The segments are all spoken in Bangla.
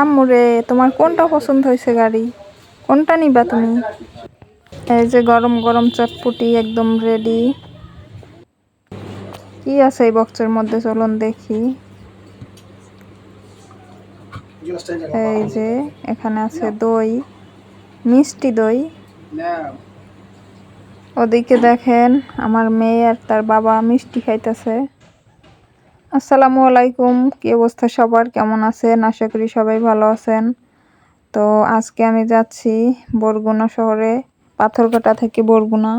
আম্মুরে, তোমার কোনটা পছন্দ হয়েছে গাড়ি? কোনটা নিবা তুমি? এই যে গরম গরম চটপুটি একদম রেডি কি আছে এই বক্সের মধ্যে চলুন দেখি। এই যে এখানে আছে দই, মিষ্টি দই। ওদিকে দেখেন আমার মেয়ে আর তার বাবা মিষ্টি খাইতেছে। আসসালামু আলাইকুম, কি অবস্থা সবার? কেমন আছেন? আশা করি সবাই ভালো আছেন। তো আজকে আমি যাচ্ছি বরগুনা শহরে, পাথরঘাটা থেকে বরগুনা।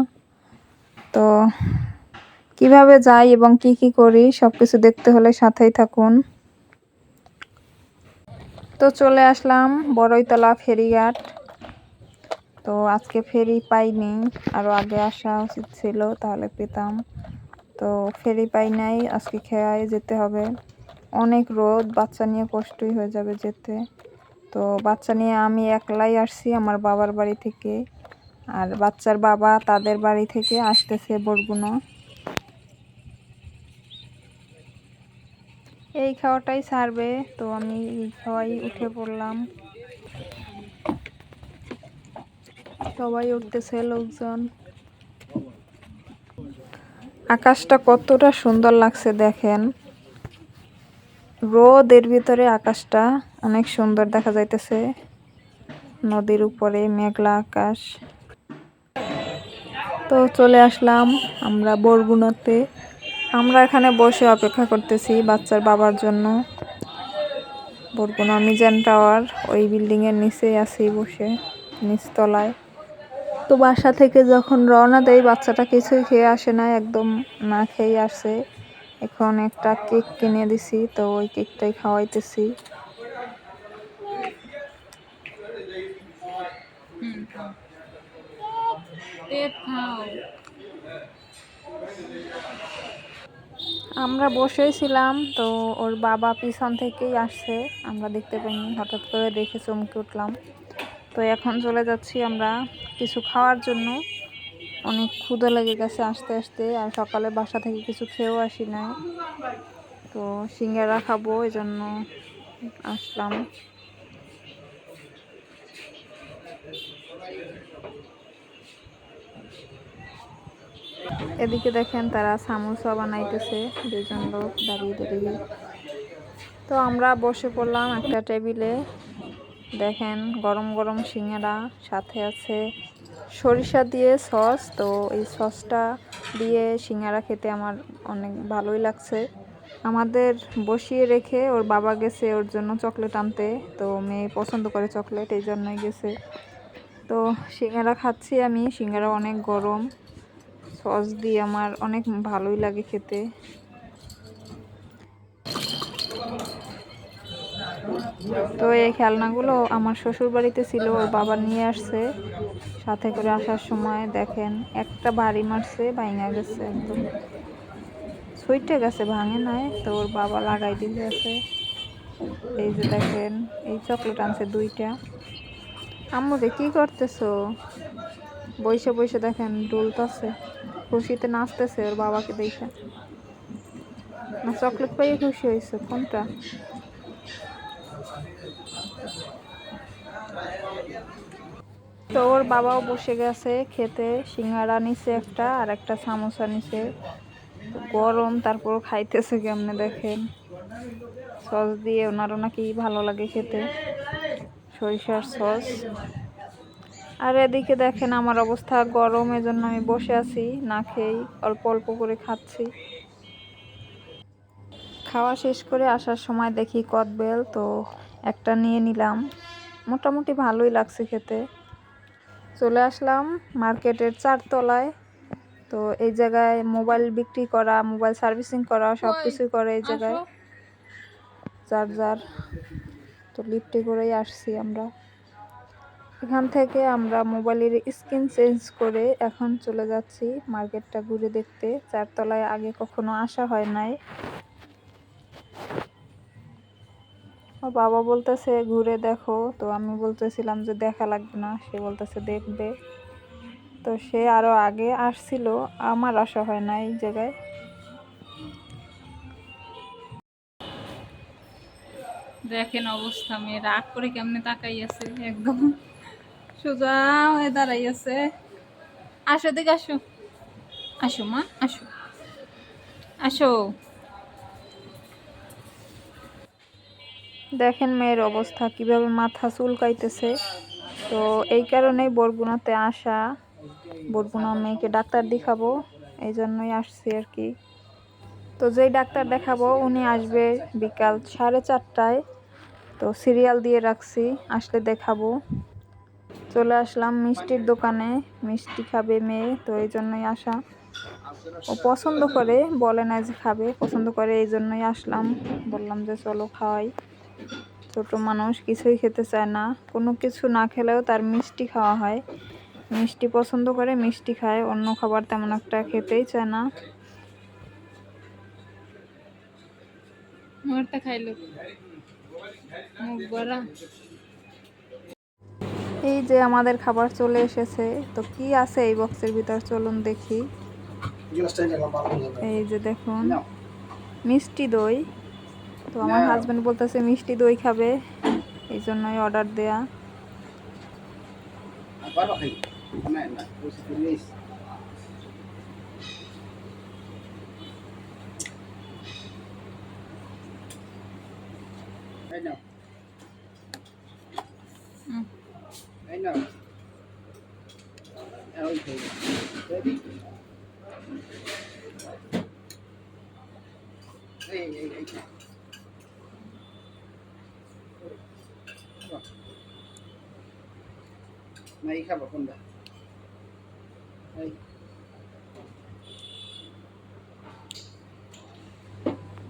তো কীভাবে যাই এবং কি কি করি সব কিছু দেখতে হলে সাথেই থাকুন। তো চলে আসলাম বড়ইতলা ফেরিঘাট। তো আজকে ফেরি পাইনি আরও আগে আসা উচিত ছিল, তাহলে পেতাম। তো ফেরি পাই নাই, আজকে খেয়ায় যেতে হবে। অনেক রোদ, বাচ্চা নিয়ে কষ্টই হয়ে যাবে যেতে। তো বাচ্চা নিয়ে আমি একলাই আসছি আমার বাবার বাড়ি থেকে। আর বাচ্চার বাবা তাদের বাড়ি থেকে আসতেছে বরগুনা। এই খাওয়াটাই ছাড়বে তো আমি এই খাওয়াই উঠে পড়লাম। সবাই উঠতেছে, লোকজন। আকাশটা কতটা সুন্দর লাগছে দেখেন। রোদের ভিতরে আকাশটা অনেক সুন্দর দেখা যাইতেছে। নদীর উপরে মেঘলা আকাশ। তো চলে আসলাম আমরা বরগুনাতে। আমরা এখানে বসে অপেক্ষা করতেছি বাচ্চার বাবার জন্য। বরগুনা মিজান টাওয়ার, ওই বিল্ডিংয়ের নিচেই আছি বসে, নিচতলায়। তো বাসা থেকে যখন রওনা দেয় বাচ্চাটা কিছুই খেয়ে আসে না, একদম না খেয়ে আসে। এখন একটা কেক কিনে দিছি, তো ওই কেকটাই খাওয়াইতেছি। আমরা বসেই ছিলাম, তো ওর বাবা পিছন থেকেই আসছে। আমরা দেখতে পাইনি, হঠাৎ করে দেখে চমকে উঠলাম। তো এখন চলে যাচ্ছি আমরা কিছু খাওয়ার জন্য। অনেক ক্ষুদা লেগে গেছে আসতে আসতে, আর সকালে বাসা থেকে কিছু খেয়েও আসি নাই। তো সিঙ্গারা খাব এই জন্য আসলাম। এদিকে দেখেন তারা সামোসা বানাইতেছে, দুজন লোক দাঁড়িয়ে দাঁড়িয়ে। তো আমরা বসে পড়লাম একটা টেবিলে। দেখেন, গরম গরম সিঙ্গারা সাথে আছে সরিষা দিয়ে সস। তো এই সসটা দিয়ে সিঙ্গারা খেতে আমার অনেক ভালোই লাগছে। আমাদের বসিয়ে রেখে ওর বাবা গেছে ওর জন্য চকলেট আনতে। তো মেয়ে পছন্দ করে চকলেট, এই জন্যই গেছে। তো সিঙ্গারা খাচ্ছি আমি, সিঙ্গারা অনেক গরম। সস দিয়ে আমার অনেক ভালোই লাগে খেতে। তো এই খেলনাগুলো আমার শ্বশুর বাড়িতে ছিল, ওর বাবা নিয়ে আসছে। সাথে করে আসার সময় দেখেন, একটা বাড়ি মারছে, ভাঙা গেছে একদম। সুইটে গেছে, ভাঙে নাই, তো ওর বাবা লাগাই দিয়ে গেছে এই যে দেখেন, এই চকলেট আনছে দুইটা। আম্মুরে কি করতেছো? বসে বসে দেখেন ডুলতাছে খুশিতে নাচতেছে ওর বাবাকে দেখে। না, চকলেট পাইয়ে খুশি হয়েছে, কোনটা? তো ওর বাবাও বসে গেছে খেতে সিঙ্গারা নিছে একটা আর একটা সামোসা নিছে। গরম তারপর খাইতেছে কেমনে দেখেন। সস দিয়ে ওনারও নাকি ভালো লাগে খেতে। সরিষার সস। আর এদিকে দেখেন আমার অবস্থা গরম, এজন্য আমি বসে আছি, না খেয়েই অল্প অল্প করে খাচ্ছি। খাওয়া শেষ করে আসার সময় দেখি কদবেল, তো একটা নিয়ে নিলাম। মোটামুটি ভালোই লাগছে খেতে। চলে আসলাম মার্কেটের চারতলায়। তো এই জায়গায় মোবাইল বিক্রি করা মোবাইল সার্ভিসিং করা সব কিছুই করে এই জায়গায়। চার্জার তো লিফটে করেই আসছি আমরা। এখান থেকে আমরা মোবাইলের স্ক্রিন চেঞ্জ করে এখন চলে যাচ্ছি মার্কেটটা ঘুরে দেখতে। চারতলায় আগে কখনো আসা হয় নাই। ও বাবা বলতেছে, ঘুরে দেখো। তো আমি বলতেছিলাম যে, দেখা লাগবে না। সে বলতেছে, দেখবে। তো সে আরও আগে আসছিল, আমার আসা হয় না এই জায়গায়। দেখেন অবস্থা, মেয়ে রাগ করে কেমনে তাকাই আছে, একদম সোজা হয়ে দাঁড়াই আছে। আসো দিকে আসো। আসো, মা, আসো। আসো। দেখেন মেয়ের অবস্থা, কীভাবে মাথা চুলকাইতেছে। তো এই কারণেই বরগুনাতে আসা, বরগুনা মেয়েকে ডাক্তার দেখাবো এই জন্যই আসছি আর কি। তো যেই ডাক্তার দেখাবো, উনি আসবে বিকাল সাড়ে চারটায়। তো সিরিয়াল দিয়ে রাখছি, আসলে দেখাবো। চলে আসলাম মিষ্টির দোকানে, মিষ্টি খাবে মেয়ে, তো এই জন্যই আসা। ও পছন্দ করে, বলে না যে খাবে, পছন্দ করে এই জন্যই আসলাম। বললাম যে চলো খাওয়াই। ছোট মানুষ কিছুই খেতে চায় না। কোনো কিছু না খেলেও তার মিষ্টি খাওয়া হয়। মিষ্টি পছন্দ করে মিষ্টি খায়। অন্য খাবার তেমন একটা খেতেই চায় না। এই যে আমাদের খাবার চলে এসেছে। তো কি আছে এই বক্সের ভিতর? চলুন দেখি। এই যে দেখুন। মিষ্টি দই। তো আমার হাজবেন্ড বলতেছে মিষ্টি দই খাবে। এই জন্যই অর্ডার দেয়া। Paano kayo? Na,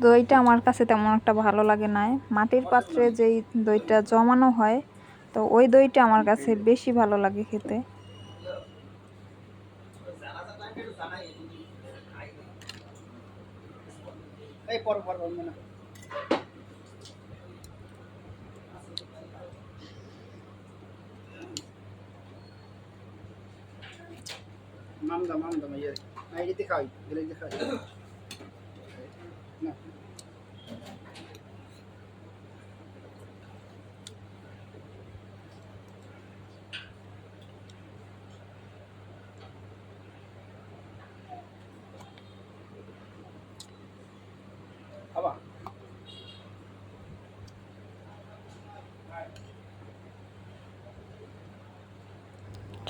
দইটা আমার কাছে তেমন একটা ভালো লাগে না মাটির পাত্রে যেই দইটা জমানো হয় তো ওই দইটা আমার কাছে বেশি ভালো লাগে খেতে। Ay, por favor, muna. Da, may Ay, iti kay, galing di kay. Na. Aba.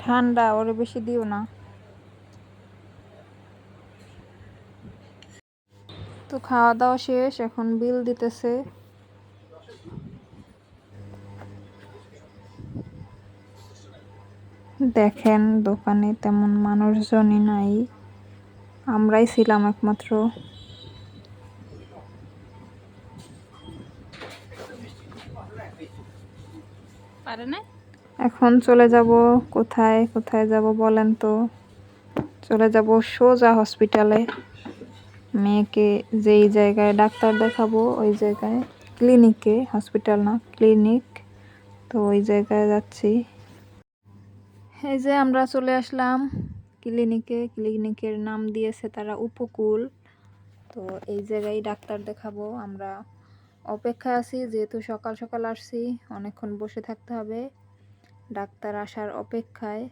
ঠান্ডা ওরে বেশি দিও না খাওয়া দাওয়া শেষ এখন বিল দিতেছে। দেখেন দোকানে তেমন মানুষজনই নাই। আমরাই ছিলাম একমাত্র। এখন চলে যাব কোথায় কোথায় যাব বলেন তো? চলে যাব সোজা হসপিটালে মেয়েকে যেই জায়গায় ডাক্তার দেখাবো, ওই জায়গায় ক্লিনিকে হসপিটাল না ক্লিনিক তো ওই জায়গায় যাচ্ছি। এই যে আমরা চলে আসলাম ক্লিনিকে ক্লিনিকের নাম দিয়েছে তারা উপকূল। তো এই জায়গায় ডাক্তার দেখাবো। আমরা অপেক্ষায় আছি, যেহেতু সকাল সকাল আসছি, অনেকক্ষণ বসে থাকতে হবে। ডাক্তার আসার অপেক্ষায়।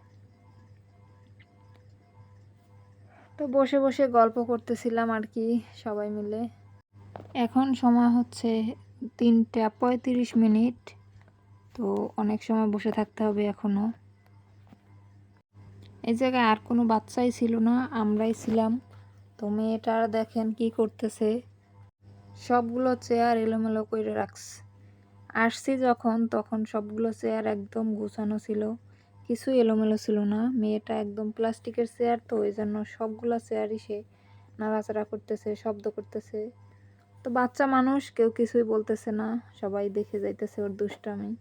তো বসে বসে গল্প করতেছিলাম আর কি সবাই মিলে। এখন সময় হচ্ছে তিনটা পঁয়ত্রিশ মিনিট, তো অনেক সময় বসে থাকতে হবে এখনও এই জায়গায় আর কোনো বাচ্চাই ছিল না, আমরাই ছিলাম। তো মেয়েটার দেখেন কি করতেছে। সবগুলো চেয়ার এলোমেলো করে রাখছে। আসছি যখন, তখন সবগুলো চেয়ার একদম গোছানো ছিল। কিছু এলোমেলো ছিল না। মেয়েটা একদম প্লাস্টিকের চেয়ার তো ওই জন্য সবগুলো চেয়ারই সে নাড়াচাড়া করতেছে, শব্দ করতেছে। তো বাচ্চা মানুষ, কেউ কিছুই বলতেছে না, সবাই দেখে যাইতেছে ওর দুষ্টামি।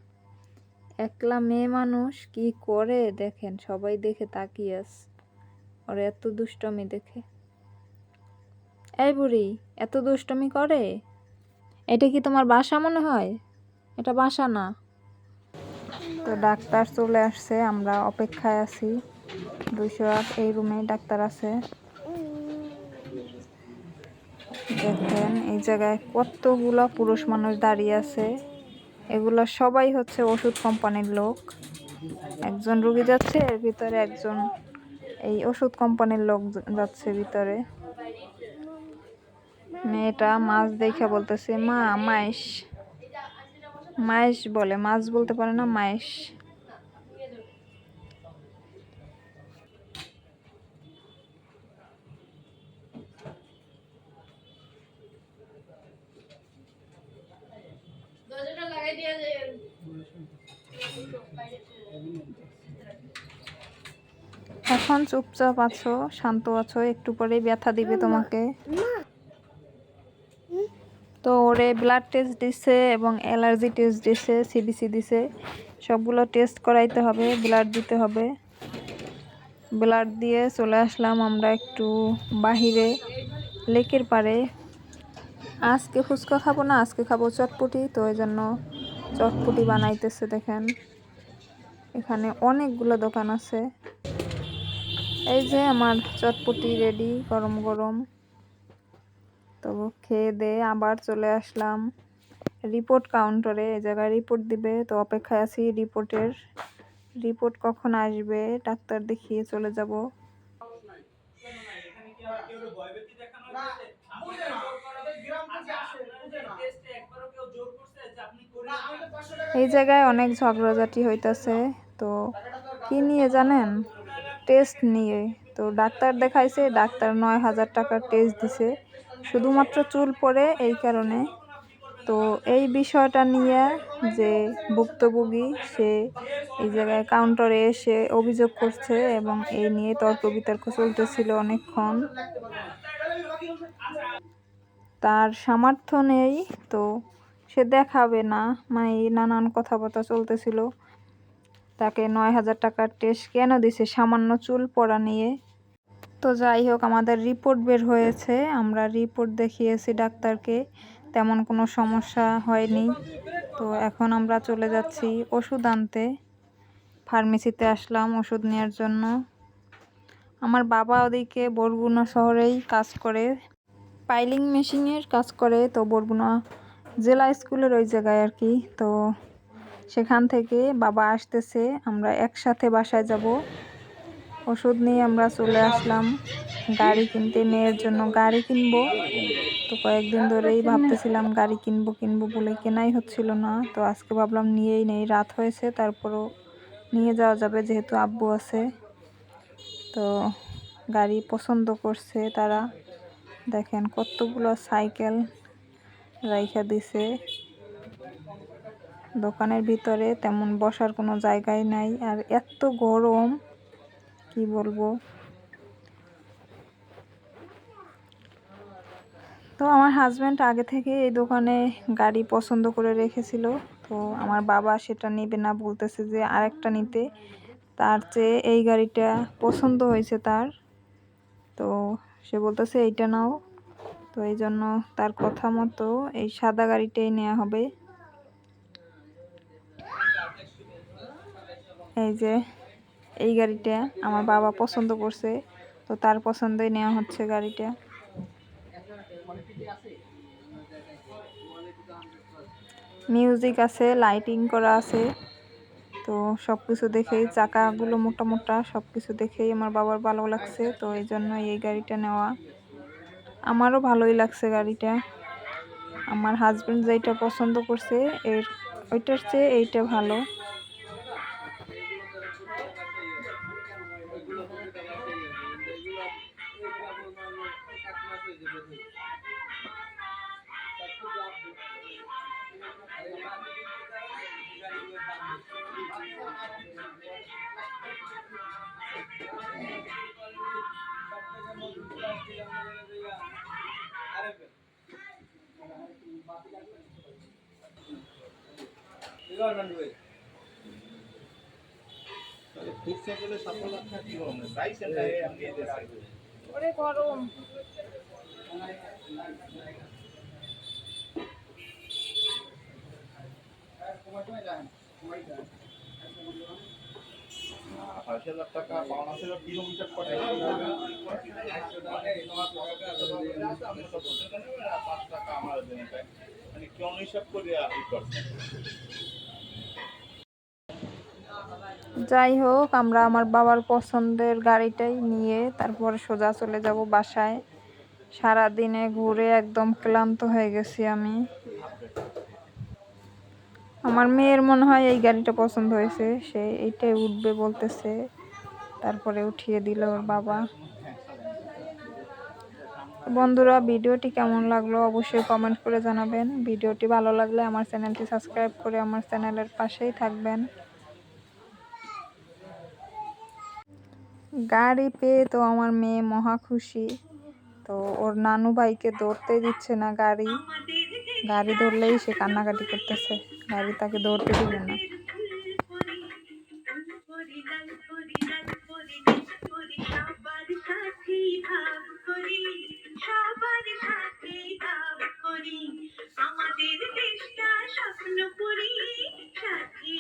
একলা মেয়ে মানুষ কি করে দেখেন, সবাই দেখে তাকিয়ে আস, ওর এত দুষ্টমি দেখে। এই বুড়ি, এত দুষ্টমি করে? এটা কি তোমার বাসা মনে হয়? এটা বাসা না। তো ডাক্তার চলে আসছে, আমরা অপেক্ষায় আছি। দুইশো আট, এই রুমে ডাক্তার আছে। দেখেন, এই জায়গায় কতগুলো পুরুষ মানুষ দাঁড়িয়ে আছে। এগুলো সবাই হচ্ছে ওষুধ কোম্পানির লোক। একজন রুগী যাচ্ছে, এর ভিতরে একজন এই ওষুধ কোম্পানির লোক যাচ্ছে ভিতরে। মেয়েটা মাছ দেখে বলতেছে, মা মাইস মাইস বলে মাছ বলতে পারে না মাইস এখন চুপচাপ আছো শান্ত আছো একটু পরে ব্যথা দিবে তোমাকে। তো ওরে ব্লাড টেস্ট দিছে এবং অ্যালার্জি টেস্ট দিছে সিবিসি দিছে। সবগুলো টেস্ট করাইতে হবে ব্লাড দিতে হবে। ব্লাড দিয়ে চলে আসলাম আমরা একটু বাহিরে, লেকের পাড়ে। আজকে ফুচকা খাব না, আজকে খাব চটপটি, তো এই জন্য চটপটি বানাইতেছে দেখেন। এখানে অনেকগুলো দোকান আছে। এই যে আমার চটপটি রেডি গরম গরম তো খেয়ে দিয়ে আবার চলে আসলাম রিপোর্ট কাউন্টারে এই জায়গায় রিপোর্ট দিবে, তো অপেক্ষায় আছি রিপোর্টের রিপোর্ট কখন আসবে, ডাক্তার দেখিয়ে চলে যাব। এই জায়গায় অনেক ঝগড়াঝাটি হইতাছে, তো কি নিয়ে জানেন? টেস্ট নিয়ে। তো ডাক্তার দেখাইছে, ডাক্তার নয় হাজার টাকার টেস্ট দিছে। শুধুমাত্র চুল পড়ে এই কারণে। তো এই বিষয়টা নিয়ে যে ভুক্তভোগী, সে এই জায়গায় কাউন্টারে এসে অভিযোগ করছে এবং এই নিয়ে তর্ক বিতর্ক চলতেছিল অনেকক্ষণ। তার সামর্থ্য নেই, তো সে দেখাবে না। মানে নানান কথাবার্তা চলতেছিল। তাকে নয় হাজার টাকার টেস্ট কেন দিছে? সামান্য চুল পড়া নিয়ে। তো যাই হোক, আমাদের রিপোর্ট বের হয়েছে। আমরা রিপোর্ট দেখিয়েছি ডাক্তারকে, তেমন কোনো সমস্যা হয়নি। তো এখন আমরা চলে যাচ্ছি ওষুধ আনতে। ফার্মেসিতে আসলাম ওষুধ নেওয়ার জন্য। আমার বাবা ওদিকে বরগুনা শহরেই কাজ করে। পাইলিং মেশিনের কাজ করে, তো বরগুনা জেলা স্কুলের ওই জায়গায় আর কি। তো সেখান থেকে বাবা আসতেছে, আমরা একসাথে বাসায় যাব। ওষুধ নিয়ে আমরা চলে আসলাম। গাড়ি কিনতে, মেয়ের জন্য গাড়ি কিনবো। তো কয়েকদিন ধরেই ভাবতেছিলাম গাড়ি কিনবো কিনবো বলে কেনাই হচ্ছিল না। তো আজকে ভাবলাম নিয়েই নেই, রাত হয়েছে, তারপরও নিয়ে যাওয়া যাবে যেহেতু আব্বু আছে। তো গাড়ি পছন্দ করছে তারা। দেখেন কতগুলো সাইকেল রাইখা দিছে। দোকানের ভিতরে তেমন বসার কোনো জায়গায় নাই। আর এত গরম কি বলব? তো আমার হাজব্যান্ড আগে থেকে এই দোকানে গাড়ি পছন্দ করে রেখেছিল। তো আমার বাবা সেটা নেবে না, বলতেছে যে আরেকটা নিতে। তার চেয়ে এই গাড়িটা পছন্দ হয়েছে তার। তো সে বলতেছে, এইটা নাও। তো এই জন্য তার কথা মতো এই সাদা গাড়িটাই নেওয়া হবে। এই যে এই গাড়িটা আমার বাবা পছন্দ করছে, তো তার পছন্দই নেওয়া হচ্ছে গাড়িটা। মিউজিক আছে লাইটিং করা আছে, তো সব কিছু দেখেই, চাকাগুলো মোটা মোটা সব কিছু দেখেই আমার বাবার ভালো লাগছে, তো এই জন্য এই গাড়িটা নেওয়া। আমারও ভালোই লাগছে গাড়িটা। আমার হাজব্যান্ড যেটা পছন্দ করছে, এর, ওইটার চেয়ে এইটা ভালো। গরম। আঠাশ হাজার টাকা পাওনা ছিল কিলোমিটার পরে পাঁচ টাকা আমার দেন মানে কোন হিসাব করে ই করছেন যাই হোক, আমরা আমার বাবার পছন্দের গাড়িটাই নিয়ে তারপর সোজা চলে যাব বাসায়। সারা দিনে ঘুরে একদম ক্লান্ত হয়ে গেছি আমি। আমার মেয়ের মনে হয় এই গাড়িটা পছন্দ হয়েছে। সে এইটাই উঠবে বলতেছে। তারপরে উঠিয়ে দিল ওর বাবা। বন্ধুরা, ভিডিওটি কেমন লাগল অবশ্যই কমেন্ট করে জানাবেন। ভিডিওটি ভালো লাগলে আমার চ্যানেলটি সাবস্ক্রাইব করে আমার চ্যানেলের পাশেই থাকবেন। গাড়ি পেয়ে তো আমার মেয়ে মহা খুশি। তো ওর নানু ভাইকে ধরতে দিচ্ছে না গাড়ি। গাড়ি ধরলেই সে কান্নাকাটি করতেছে। গাড়ি তাকে ধরতে দিবে না। আমাদের দেশটা স্বপ্ন করি, সাথী